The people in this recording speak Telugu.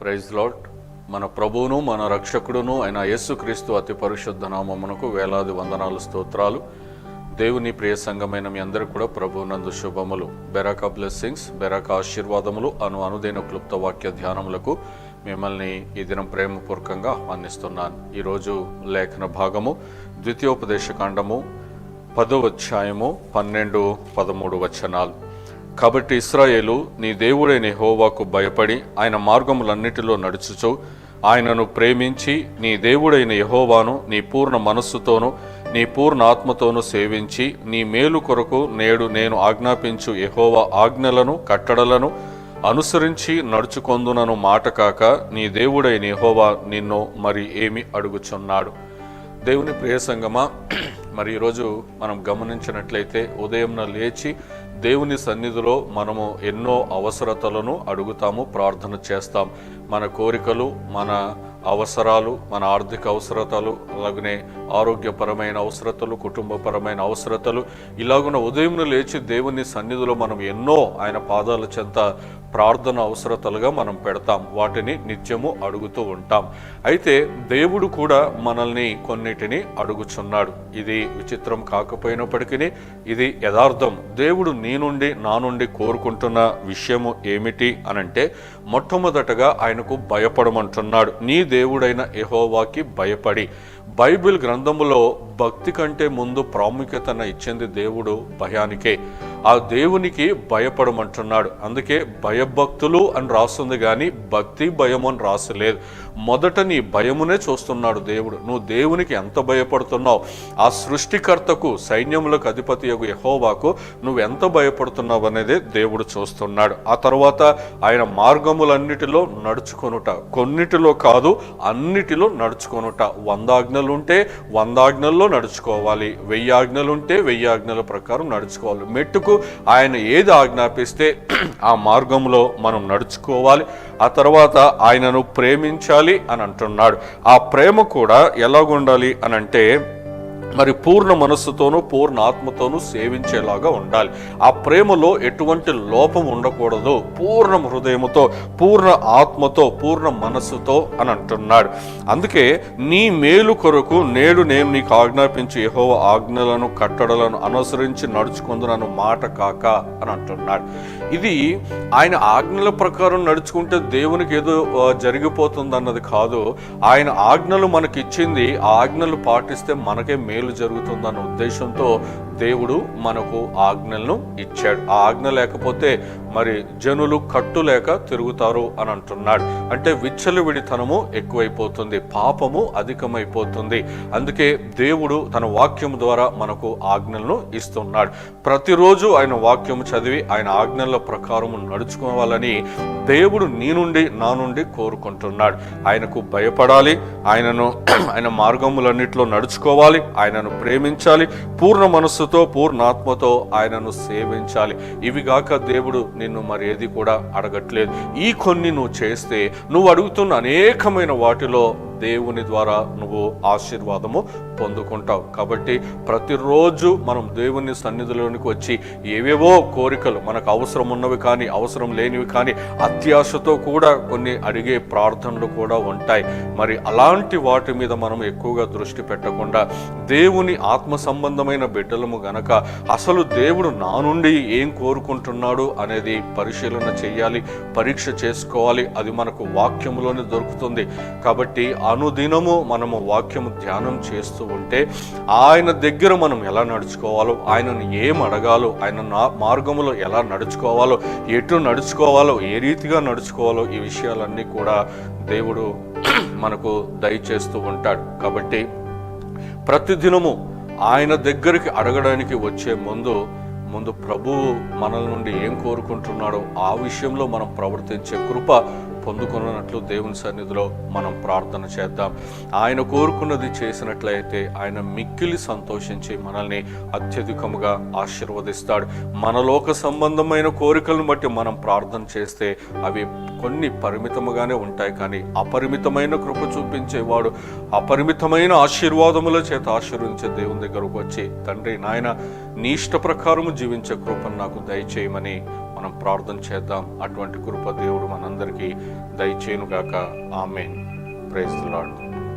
ప్రైజ్ లాట్ మన ప్రభువును మన రక్షకుడును అయిన యేసుక్రీస్తు అతి పరిశుద్ధ నామమునకు వేలాది వందనాలు స్తోత్రాలు. దేవుని ప్రియ సంఘమైన మీ అందరూ కూడా ప్రభువునందు శుభములు. బెరాక బ్లెస్సింగ్స్ బెరాక ఆశీర్వాదములు అను అనుదైన క్లుప్త వాక్య ధ్యానములకు మిమ్మల్ని ఈ దినం ప్రేమపూర్వకంగా ఆహ్వానిస్తున్నాను. ఈరోజు లేఖన భాగము ద్వితీయోపదేశకాండము పదో అధ్యాయము పన్నెండు పదమూడు వచనాలు. కాబట్టి ఇస్రాయేలు నీ దేవుడైన హోవాకు భయపడి ఆయన మార్గములన్నిటిలో నడుచుచు ఆయనను ప్రేమించి నీ దేవుడైన యహోవాను నీ పూర్ణ మనస్సుతోనూ నీ పూర్ణ ఆత్మతోనూ సేవించి నీ మేలు కొరకు నేడు నేను ఆజ్ఞాపించు యహోవా ఆజ్ఞలను కట్టడలను అనుసరించి నడుచుకొందునను మాట కాక నీ దేవుడైన యహోవా నిన్ను మరి ఏమి అడుగుచున్నాడు. దేవుని ప్రియ సంగమా మరి ఈరోజు మనం గమనించినట్లయితే ఉదయంన లేచి దేవుని సన్నిధిలో మనము ఎన్నో అవసరతలను అడుగుతాము ప్రార్థన చేస్తాం. మన కోరికలు మన అవసరాలు మన ఆర్థిక అవసరతలు అలాగనే ఆరోగ్యపరమైన అవసరతలు కుటుంబపరమైన అవసరతలు. ఇలాగున ఉదయం లేచి దేవుని సన్నిధిలో మనం ఎన్నో ఆయన పాదాల చెంత ప్రార్థన అవసరతలుగా మనం పెడతాం. వాటిని నిత్యము అడుగుతూ ఉంటాం. అయితే దేవుడు కూడా మనల్ని కొన్నిటిని అడుగుచున్నాడు. ఇది విచిత్రం కాకపోయినప్పటికీ ఇది యథార్థం. దేవుడు నీ నుండి నా నుండి కోరుకుంటున్న విషయము ఏమిటి అనంటే మొట్టమొదటగా ఆయనకు భయపడమంటున్నాడు. నీ దేవుడైన ఎహోవాకి భయపడి. బైబిల్ గ్రంథములో భక్తి కంటే ముందు ప్రాముఖ్యతను ఇచ్చింది దేవుడు భయానికే. ఆ దేవునికి భయపడమంటున్నాడు. అందుకే భయభక్తులు అని రాస్తుంది కానీ భక్తి భయం అని రాసలేదు. మొదట నీ భయమునే చూస్తున్నాడు దేవుడు. నువ్వు దేవునికి ఎంత భయపడుతున్నావు? ఆ సృష్టికర్తకు సైన్యములకు అధిపతి యొక్క యహోవాకు నువ్వు ఎంత భయపడుతున్నావు అనేది దేవుడు చూస్తున్నాడు. ఆ తర్వాత ఆయన మార్గములన్నిటిలో నడుచుకొనుట. కొన్నిటిలో కాదు అన్నిటిలో నడుచుకొనుట. వంద ఆజ్ఞలు ఉంటే వంద ఆజ్ఞల్లో నడుచుకోవాలి. వెయ్యి ఆజ్ఞలు ఉంటే వెయ్యి ఆజ్ఞల ప్రకారం నడుచుకోవాలి. మెట్టుకు ఆయన ఏది ఆజ్ఞాపిస్తే ఆ మార్గంలో మనం నడుచుకోవాలి. ఆ తర్వాత ఆయనను ప్రేమించాలి అని అంటున్నాడు. ఆ ప్రేమ కూడా ఎలాగుండాలి అని అంటే మరి పూర్ణ మనస్సుతోనూ పూర్ణ ఆత్మతోనూ సేవించేలాగా ఉండాలి. ఆ ప్రేమలో ఎటువంటి లోపం ఉండకూడదు. పూర్ణ హృదయముతో పూర్ణ ఆత్మతో పూర్ణ మనస్సుతో అని అంటున్నాడు. అందుకే నీ మేలు కొరకు నేడు నేను నీకు ఆజ్ఞాపించి యెహోవా ఆజ్ఞలను కట్టడలను అనుసరించి నడుచుకుందునను మాట కాక అని అంటున్నాడు. ఇది ఆయన ఆజ్ఞల ప్రకారం నడుచుకుంటే దేవునికి ఏదో జరిగిపోతుంది అన్నది కాదు. ఆయన ఆజ్ఞలు మనకి ఇచ్చింది ఆ ఆజ్ఞలు పాటిస్తే మనకే మేలు జరుగుతుందన్న ఉద్దేశంతో దేవుడు మనకు ఆజ్ఞలను ఇచ్చాడు. ఆ ఆజ్ఞ లేకపోతే మరి జనులు కట్టు లేక తిరుగుతారు అని అంటున్నాడు అంటే విచ్చలవిడితనము ఎక్కువైపోతుంది పాపము అధికమైపోతుంది. అందుకే దేవుడు తన వాక్యం ద్వారా మనకు ఆజ్ఞలను ఇస్తున్నాడు. ప్రతిరోజు ఆయన వాక్యం చదివి ఆయన ఆజ్ఞల ప్రకారం నడుచుకోవాలని దేవుడు నీ నుండి నా నుండి కోరుకుంటున్నాడు. ఆయనకు భయపడాలి ఆయనను ఆయన మార్గములన్నింటిలో నడుచుకోవాలి ఆయనను ప్రేమించాలి పూర్ణ మనస్సుతో పూర్ణాత్మతో ఆయనను సేవించాలి. ఇవి గాక దేవుడు నిన్ను మరి ఏది కూడా అడగట్లేదు. ఈ కొన్ని నువ్వు చేస్తే నువ్వు అడుగుతున్న అనేకమైన వాటిలో దేవుని ద్వారా నువ్వు ఆశీర్వాదము పొందుకుంటావు. కాబట్టి ప్రతిరోజు మనం దేవుని సన్నిధిలోనికి వచ్చి ఏవేవో కోరికలు మనకు అవసరం ఉన్నవి కానీ అవసరం లేనివి కానీ అత్యాశతో కూడా కొన్ని అడిగే ప్రార్థనలు కూడా ఉంటాయి. మరి అలాంటి వాటి మీద మనం ఎక్కువగా దృష్టి పెట్టకుండా దేవుని ఆత్మ సంబంధమైన బిడ్డలము గనక అసలు దేవుడు నా నుండి ఏం కోరుకుంటున్నాడు అనేది పరిశీలన చేయాలి పరీక్ష చేసుకోవాలి. అది మనకు వాక్యంలోనే దొరుకుతుంది. కాబట్టి అనుదినము మనము వాక్యము ధ్యానం చేస్తూ ఉంటే ఆయన దగ్గర మనం ఎలా నడుచుకోవాలో ఆయనను ఏం అడగాలో ఆయన నా మార్గములో ఎలా నడుచుకోవాలో ఎటు నడుచుకోవాలో ఏ రీతిగా నడుచుకోవాలో ఈ విషయాలన్నీ కూడా దేవుడు మనకు దయచేస్తూ ఉంటాడు. కాబట్టి ప్రతిదినము ఆయన దగ్గరికి అడగడానికి వచ్చే ముందు ముందు ప్రభువు మనల్ నుండి ఏం కోరుకుంటున్నాడో ఆ విషయంలో మనం ప్రవర్తించే కృప పొందుకున్నట్లు దేవుని సన్నిధిలో మనం ప్రార్థన చేద్దాం. ఆయన కోరుకున్నది చేసినట్లయితే ఆయన మిక్కిలి సంతోషించి మనల్ని అత్యధికముగా ఆశీర్వదిస్తాడు. మనలోక సంబంధమైన కోరికలను బట్టి మనం ప్రార్థన చేస్తే అవి కొన్ని పరిమితముగానే ఉంటాయి కానీ అపరిమితమైన కృప చూపించేవాడు అపరిమితమైన ఆశీర్వాదముల చేత ఆశీర్వదించే దేవుని దగ్గరకు వచ్చి తండ్రి నాయన నీ ఇష్ట ప్రకారము జీవించే కృపను నాకు దయచేయమని మనం ప్రార్థన చేద్దాం. అటువంటి కృప దేవుడు మనందరికీ దయచేయునుగాక. ఆమెన్. Praise lord